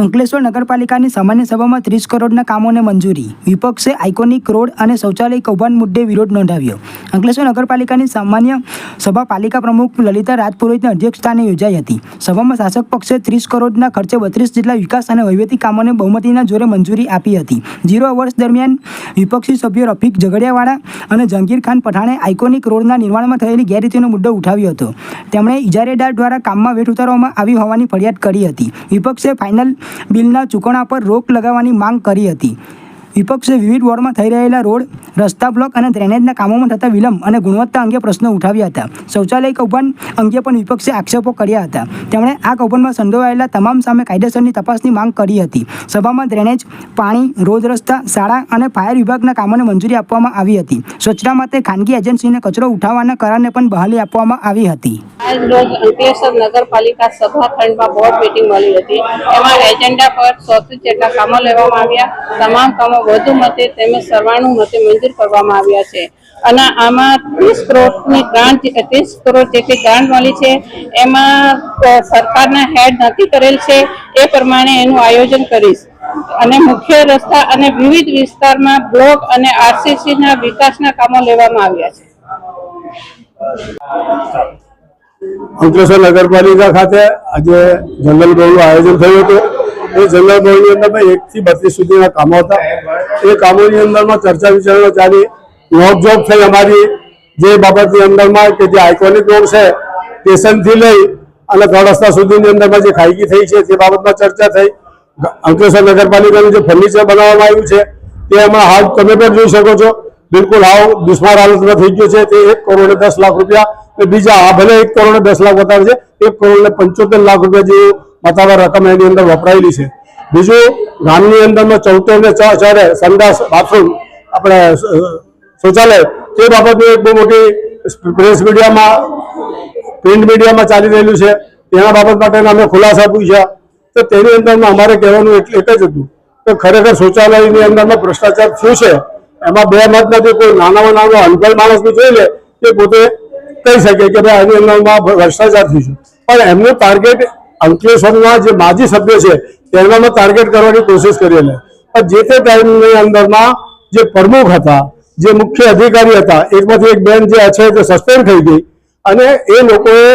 અંકલેશ્વર નગરપાલિકાની સામાન્ય સભામાં ત્રીસ કરોડના કામોને મંજૂરી. વિપક્ષે આઇકોનિક રોડ અને શૌચાલય કૌભાંડ મુદ્દે વિરોધ નોંધાવ્યો. અંકલેશ્વર નગરપાલિકાની સામાન્ય સભા પાલિકા પ્રમુખ લલિતા રાજપુરોહિતના અધ્યક્ષસ્થાને યોજાઈ હતી. સભામાં શાસક પક્ષે ત્રીસ કરોડના ખર્ચે બત્રીસ જેટલા વિકાસ અને વહીવટી કામોને બહુમતીના જોરે મંજૂરી આપી હતી. ઝીરો વર્ષ દરમિયાન વિપક્ષી સભ્યો રફીક ઝઘડિયાવાળા અને જંગીર ખાન પઠાણે આઇકોનિક રોડના નિર્માણમાં થયેલી ગેરરીતિનો મુદ્દો ઉઠાવ્યો હતો. તેમણે ઇજારેદાર દ્વારા કામમાં વેઠ ઉતારવામાં આવી હોવાની ફરિયાદ કરી હતી. વિપક્ષે ફાઇનલ બિલના ચૂકવણા પર રોક લગાવવાની માંગ કરી હતી. વિપક્ષે વિવિધ વોર્ડમાં થઈ રહેલા રોડ, રસ્તા બ્લોક અને ડ્રેનેજના કામોમાં થતા વિલંબ અને ગુણવત્તા અંગે પ્રશ્નો ઉઠાવ્યા હતા. શૌચાલય કૌભાંડ અંગે પણ વિપક્ષે આક્ષેપો કર્યા હતા. તેમણે આ કૌભાંડમાં સંડોવાયેલા તમામ સામે કાયદેસરની તપાસની માંગ કરી હતી. સભામાં ડ્રેનેજ, પાણી, રોડ રસ્તા, શાળા અને ફાયર વિભાગના કામોને મંજૂરી આપવામાં આવી હતી. સ્વચ્છતા માટે ખાનગી એજન્સીને કચરો ઉઠાવવાના કરારને પણ બહાલી આપવામાં આવી હતી. રોજ અંકલેશ્વર નગરપાલિકા બોર્ડ મિટિંગ મળી હતી. એમાં એજન્ડા પર ચોત્રીસ જેટલા કામો લેવામાં આવ્યા. તમામ કામો વધુ મતે તેમજ સર્વાણુ મતે મંજૂર કરવામાં આવ્યા છે. અને આમાં ત્રીસ કરોડની ગ્રાન્ટ ત્રીસ કરોડ જેટલી ગ્રાન્ટ મળી છે, એમાં સરકારના હેડ નક્કી કરેલ છે, એ પ્રમાણે એનું આયોજન કરીશ. અને મુખ્ય રસ્તા અને વિવિધ વિસ્તારમાં બ્લોક અને આરસીસીના વિકાસના કામો લેવામાં આવ્યા છે. અંકલેશ્વર નગરપાલિકા ખાતે આજે જંગલ બહુનું આયોજન થયું હતું. એ જંગલ ભવનની અંદરમાં એક થી બત્રીસ સુધીના કામો હતા. એ કામોની અંદરમાં ચર્ચા વિચારણા ચાલી. નોકઝોક થઈ અમારી. જે બાબતની અંદરમાં કે જે આઇકોનિક રોડ છે સ્ટેશનથી લઈ અને ત્રણ સુધીની અંદરમાં જે ખાઈગી થઈ છે, તે બાબતમાં ચર્ચા થઈ. અંકલેશ્વર નગરપાલિકાનું જે ફર્નિચર બનાવવામાં આવ્યું છે, તે એમાં હાલ તમે પણ જોઈ શકો છો. બિલકુલ હાવ દુશ્માર હાલતમાં થઈ ગયું છે. તે એક કરોડ દસ લાખ રૂપિયા બીજા આ ભલે એક કરોડ દસ લાખ બતાવે છે, એક કરોડ પંચોતેર લાખ રૂપિયા જેવું બતાવવા રકમ એની અંદર વપરાયેલી છે. બીજું, ગામની અંદરમાં ચૌતેર ને ચ- ચારે સંડાસ બાથરૂમ આપણે શૌચાલય, તે બાબતની એક બહુ મોટી પ્રેસ મીડિયામાં, પ્રિન્ટ મીડિયામાં ચાલી રહેલું છે. તેના બાબત માટે અમે ખુલાસા પૂછ્યા. તો તેની અંદરમાં અમારે કહેવાનું એક એક જ હતું કે ખરેખર શૌચાલયની અંદરમાં ભ્રષ્ટાચાર થયું છે? એમાં બે મત નથી કોઈ નાનામાં નાનો અનપઢ માણસ બી જોઈ લે, તે પોતે કહી શકે કે ભાઈ આની અંદરમાં ભ્રષ્ટાચાર થયું છે. પણ એમનું ટાર્ગેટ અંકલેશ્વરના જે માજી સભ્ય છે તેમનામાં ટાર્ગેટ કરવાની કોશિશ કરેલી પણ જે તે ટાઈમની અંદરમાં જે પ્રમુખ હતા, જે મુખ્ય અધિકારી હતા, એકમાંથી એક બેન જે છે તે સસ્પેન્ડ થઈ ગઈ. અને એ લોકોએ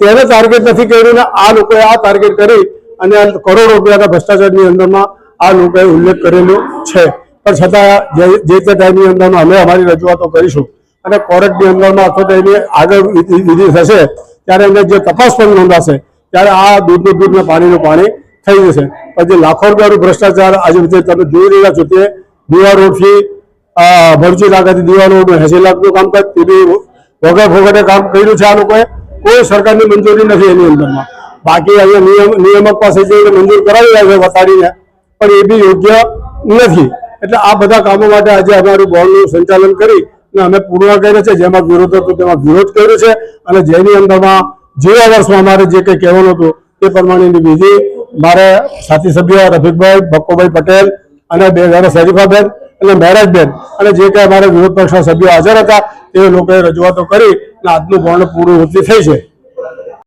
તેને ટાર્ગેટ નથી કર્યું ને આ લોકોએ આ ટાર્ગેટ કરી અને કરોડો રૂપિયાના ભ્રષ્ટાચારની અંદરમાં આ લોકોએ ઉલ્લેખ કરેલો છે. પણ છતાં જે તે ટાઈમની અંદરમાં અમે અમારી રજૂઆતો કરીશું. અને કોર્ટની અંદરમાં અથવા તો એની આગળ વિધિ થશે, ત્યારે એને જે તપાસ પણ નોંધાશે ત્યારે આ દૂધનું દૂધ પાણીનું પાણી થઈ જશે. જે લાખો રૂપિયાનું ભ્રષ્ટાચાર આજે તમે જોઈ રહ્યા છો તે દીવા રોડથી ભરચી નાકાથી દીવા રોડનું એસી લાખનું કામ કરે તે બી વગર ફોગટે કામ કર્યું છે આ લોકોએ. કોઈ સરકારની મંજૂરી નથી એની અંદરમાં. બાકી અહીંયા નિયમ, નિયામક પાસે જઈને મંજૂર કરાવી રહ્યા છે વતાડીને. પણ એ બી યોગ્ય નથી. એટલે આ બધા કામો માટે આજે અમારું બોર્ડનું સંચાલન કરી અને અમે પૂર્ણ કર્યો છે. જેમાં વિરોધ હતો તેમાં વિરોધ કર્યો છે અને જેની અંદરમાં જેવા વર્ષમાં અમારે જે કંઈ કહેવાનું હતું તે પ્રમાણેની વિધિ મારે સાથી સભ્ય રફીકભાઈ બક્કોભાઈ પટેલ અને બે જણા શરીફાબેન અને મહેરાજબેન અને જે કંઈ અમારા વિરોધ પક્ષના સભ્યો હાજર હતા, તે લોકોએ રજૂઆતો કરી અને આજનું બોર્ડ પૂરું થઈ છે.